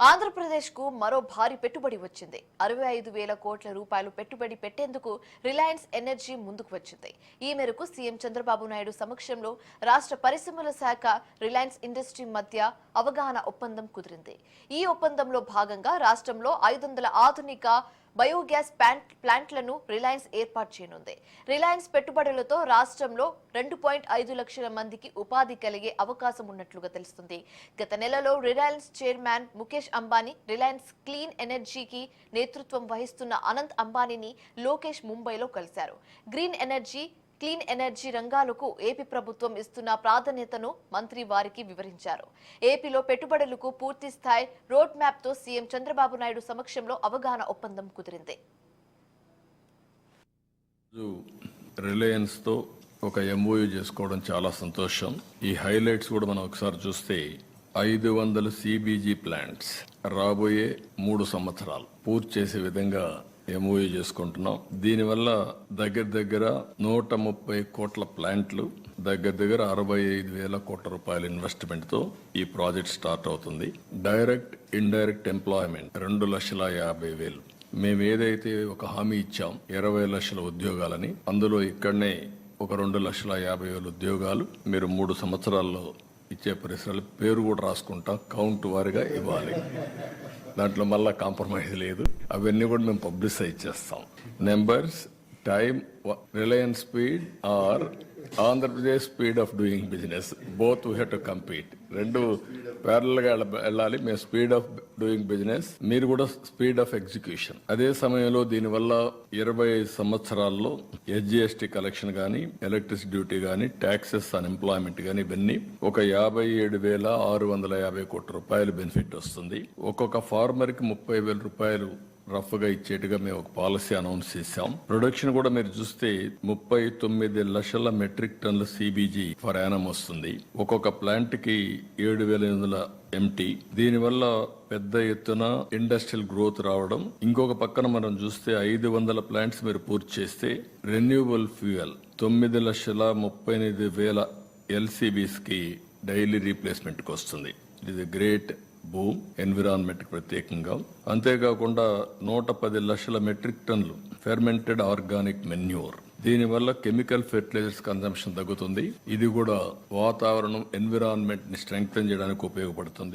ఆంధ్రప్రదేశ్కు మరో భారీ పెట్టుబడి వచ్చింది. అరవై ఐదు వేల కోట్ల రూపాయలు పెట్టుబడి పెట్టేందుకు రిలయన్స్ ఎనర్జీ ముందుకు వచ్చింది. ఈ మేరకు సీఎం చంద్రబాబు నాయుడు సమక్షంలో రాష్ట్ర పరిశ్రమల శాఖ రిలయన్స్ ఇండస్ట్రీ మధ్య అవగాహన ఒప్పందం కుదిరింది. ఈ ఒప్పందంలో భాగంగా రాష్ట్రంలో ఐదు వందల ఆధునిక బయోగ్యాస్ ప్లాంట్ ప్లాంట్లను రిలయన్స్ ఏర్పాటు చేయనుంది. రిలయన్స్ పెట్టుబడులతో రాష్ట్రంలో రెండు పాయింట్ ఐదు లక్షల మందికి ఉపాధి కలిగే అవకాశం ఉన్నట్లుగా తెలుస్తుంది. గత నెలలో Reliance chairman Mukesh Ambani Reliance clean ఎనర్జీకి నేతృత్వం వహిస్తున్న అనంత్ అంబానీని లోకేష్ ముంబైలో కలిశారు. గ్రీన్ ఎనర్జీ క్లీన్ ఎనర్జీ రంగాలకు ఏపీ ప్రభుత్వం ఇస్తున్న ప్రాధాన్యతను మంత్రి వారికి వివరించారు. ఏపీలో పెట్టుబడులకు పూర్తి స్థాయి రోడ్ మ్యాప్తో సీఎం చంద్రబాబు నాయుడు సమక్షంలో అవగాహన ఒప్పందం కుదిరింది. రిలయన్స్తో ఒక ఎంఓయూ చేసుకోవడం చాలా సంతోషం. ఈ హైలైట్స్ కూడా మనం ఒకసారి చూస్తే ఐదు వందల సిబిజీ ప్లాంట్స్ రాబోయే మూడు సంవత్సరాలు పూర్తి చేసే విధంగా ఎంఓయూ చేసుకుంటున్నాం. దీనివల్ల దగ్గర దగ్గర నూట ముప్పై కోట్ల ప్లాంట్లు దగ్గర దగ్గర అరవై ఐదు వేల కోట్ల రూపాయల ఇన్వెస్ట్మెంట్తో ఈ ప్రాజెక్ట్ స్టార్ట్ అవుతుంది. డైరెక్ట్ ఇండైరెక్ట్ ఎంప్లాయ్మెంట్ రెండు లక్షల యాభై వేలు. మేము ఏదైతే ఒక హామీ ఇచ్చాం ఇరవై లక్షల ఉద్యోగాలని అందులో ఇక్కడనే ఒక రెండు లక్షల యాభై వేల ఉద్యోగాలు మీరు మూడు సంవత్సరాల్లో ఇచ్చే పరిసరాలు పేరు కూడా రాసుకుంటాం కౌంట్ వారిగా ఇవ్వాలి. దాంట్లో మళ్ళీ కాంప్రమైజ్ లేదు. అవన్నీ కూడా మేము పబ్లిసైజ్ చేస్తాం. Numbers time Reliance speed or Andhra Pradesh speed of doing business both we have to compete రెండు ప్యారల్గా వెళ్ళాలి. మేము స్పీడ్ ఆఫ్ డూయింగ్ బిజినెస్ మీరు కూడా స్పీడ్ ఆఫ్ ఎగ్జిక్యూషన్ అదే సమయంలో దీనివల్ల ఇరవై సంవత్సరాల్లో ఎస్జిఎస్టీ కలెక్షన్ కానీ ఎలక్ట్రిసిటీ డ్యూటీ కానీ ట్యాక్సెస్ అన్ఎంప్లాయ్మెంట్ కానీ ఇవన్నీ ఒక యాభై ఏడు వేల ఆరు వందల యాభై కోట్ల రూపాయలు బెనిఫిట్ వస్తుంది. ఒక్కొక్క ఫార్మర్కి ముప్పై వేల రూపాయలు రఫ్గా ఇచ్చేట్టుగా మేము ఒక పాలసీ అనౌన్స్ చేశాం. ప్రొడక్షన్ కూడా మీరు చూస్తే ముప్పై తొమ్మిది లక్షల మెట్రిక్ టన్ల సిబిజీ ఫర్ యానం వస్తుంది. ఒక్కొక్క ప్లాంట్కి ఏడు వేల ఎనిమిది వందల ఎంటీ. దీనివల్ల పెద్ద ఎత్తున ఇండస్ట్రియల్ గ్రోత్ రావడం. ఇంకొక పక్కన మనం చూస్తే ఐదు వందల ప్లాంట్స్ మీరు పూర్తి చేస్తే రెన్యూవబుల్ ఫ్యూయల్ తొమ్మిది లక్షల ముప్పై ఎనిమిది వేల ఎల్సీబీస్కి డైలీ రీప్లేస్మెంట్కి వస్తుంది. ఇది గ్రేట్ భూమ్ ఎన్విరాన్మెంట్ ప్రత్యేకంగా. అంతేకాకుండా నూట పది లక్షల మెట్రిక్ టన్లు ఫెర్మెంటెడ్ ఆర్గానిక్ మెన్యూర్. దీనివల్ల కెమికల్ ఫెర్టిలైజర్స్ కన్సంప్షన్ తగ్గుతుంది. ఇది కూడా వాతావరణం ఎన్విరాన్మెంట్ని స్ట్రెంగ్తన్ చేయడానికి ఉపయోగపడుతుంది.